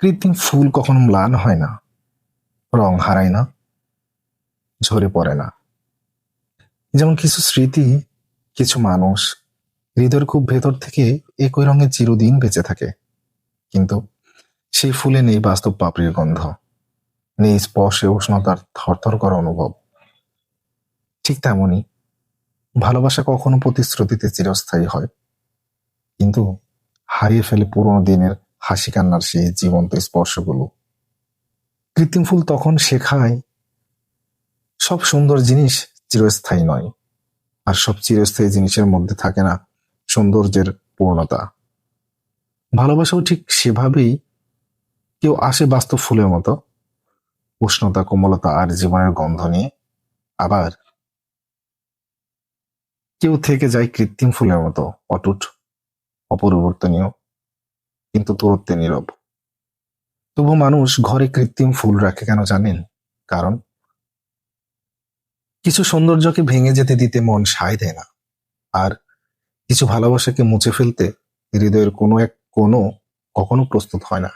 কৃত্রিম ফুল কখনো ম্লান হয় না, রং হারায় না, ঝরে পড়ে না। যেমন কিছু স্মৃতি, কিছু মানুষ হৃদয়ের খুব ভেতর থেকে একই রঙে চিরদিন বেঁচে থাকে। কিন্তু সেই ফুলে নেই বাস্তব পাপড়ির গন্ধ, নেই স্পর্শে উষ্ণতার থরথর করা অনুভব। ঠিক তেমনই ভালোবাসা কখনো প্রতিশ্রুতিতে চিরস্থায়ী হয়, কিন্তু হারিয়ে ফেলে পুরোনো দিনের হাসি কান্নার সেই জীবন্ত স্পর্শগুলো। কৃত্রিম ফুল তখন শেখায়, সব সুন্দর জিনিস চিরস্থায়ী নয়, আর সব চিরস্থায়ী জিনিসের মধ্যে থাকে না সৌন্দর্যের পূর্ণতা। ভালোবাসাও ঠিক সেভাবেই কেউ আসে বাস্তব ফুলের মতো, উষ্ণতা, কোমলতা আর জীবনের গন্ধ নিয়ে। আবার কেউ থেকে যায় কৃত্রিম ফুলের মতো, অটুট, অপরিবর্তনীয় কিন্তু দূরত্বে নীরব। তবু মানুষ ঘরে কৃত্রিম ফুল রাখে কেন জানেন? কারণ কিছু সৌন্দর্যকে ভেঙে যেতে দিতে মন সায় দেয় না। আর কিছু ভালোবাসাকে মুছে ফেলতে হৃদয়ের কোনো এক কোনো কখনো প্রস্তুত হয় না।